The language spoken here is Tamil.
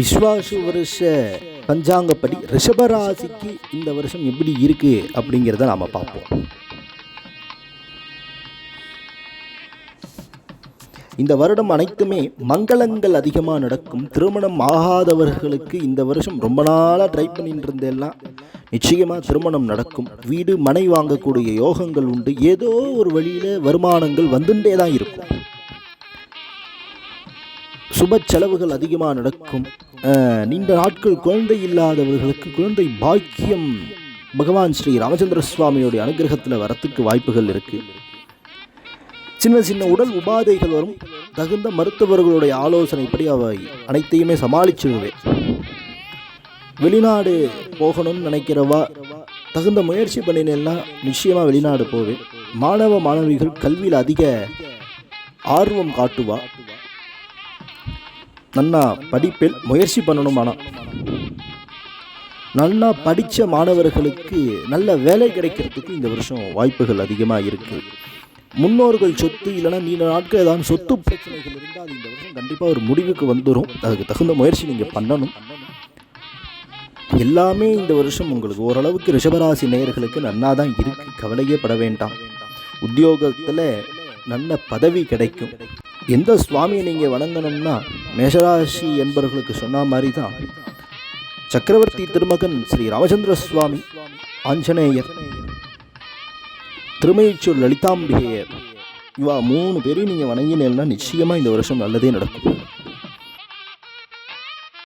விஸ்வாசு வருஷ பஞ்சாங்கப்படி ரிஷபராசிக்கு இந்த வருஷம் எப்படி இருக்கு அப்படிங்கிறத நாம் பார்ப்போம். இந்த வருடம் அனைத்துமே மங்களங்கள் அதிகமாக நடக்கும். திருமணம் ஆகாதவர்களுக்கு இந்த வருஷம் ரொம்ப நாளாக ட்ரை பண்ணிட்டு இருந்தெல்லாம் நிச்சயமாக திருமணம் நடக்கும். வீடு மனை வாங்கக்கூடிய யோகங்கள் உண்டு. ஏதோ ஒரு வழியில் வருமானங்கள் வந்துட்டே தான் இருக்கும். சுப செலவுகள் அதிகமாக நடக்கும். அஹ், நீண்ட நாட்கள் குழந்தை இல்லாதவர்களுக்கு குழந்தை பாக்கியம். பகவான் ஸ்ரீ ராமச்சந்திர சுவாமியோடைய அனுகிரகத்தில் வரத்துக்கு வாய்ப்புகள் இருக்குது சின்ன சின்ன உடல் உபாதைகள் வரும். தகுந்த மருத்துவர்களுடைய ஆலோசனைப்படி அவை அனைத்தையுமே சமாளிச்சிடுவேன். வெளிநாடு போகணும்னு நினைக்கிறவா தகுந்த முயற்சி பண்ணினேன்னா நிச்சயமாக வெளிநாடு போவேன். மாணவ மாணவிகள் கல்வியில் அதிக ஆர்வம் காட்டுவா. நன்னா படிப்பில் முயற்சி பண்ணணும் ஆனால் நல்லா படித்த மாணவர்களுக்கு நல்ல வேலை கிடைக்கிறதுக்கு இந்த வருஷம் வாய்ப்புகள் அதிகமாக இருக்குது முன்னோர்கள் சொத்து இல்லைன்னா நீண்ட நாட்கள் ஏதாவது சொத்து பிரச்சனைகள் இருந்தால் அது இந்த வருஷம் கண்டிப்பாக ஒரு முடிவுக்கு வந்துடும் அதுக்கு தகுந்த முயற்சி நீங்கள் பண்ணணும். எல்லாமே இந்த வருஷம் உங்களுக்கு ஓரளவுக்கு ரிஷபராசி நேயர்களுக்கு நன்னா தான் இருக்கு. கவலையே பட வேண்டாம். உத்தியோகத்தில் நல்ல பதவி கிடைக்கும். எந்த சுவாமியை நீங்கள் வணங்கணும்னா மேஷராசி என்பவர்களுக்கு சொன்ன மாதிரி தான் சக்கரவர்த்தி திருமகன் ஸ்ரீ ராமச்சந்திர சுவாமி ஆஞ்சநேயர் திருமைச்சூர் லலிதாம்பிகையர். இவா மூணு பேரையும் நீங்கள் வணங்கினேன்னா நிச்சயமாக இந்த வருஷம் நல்லதே நடக்கும்.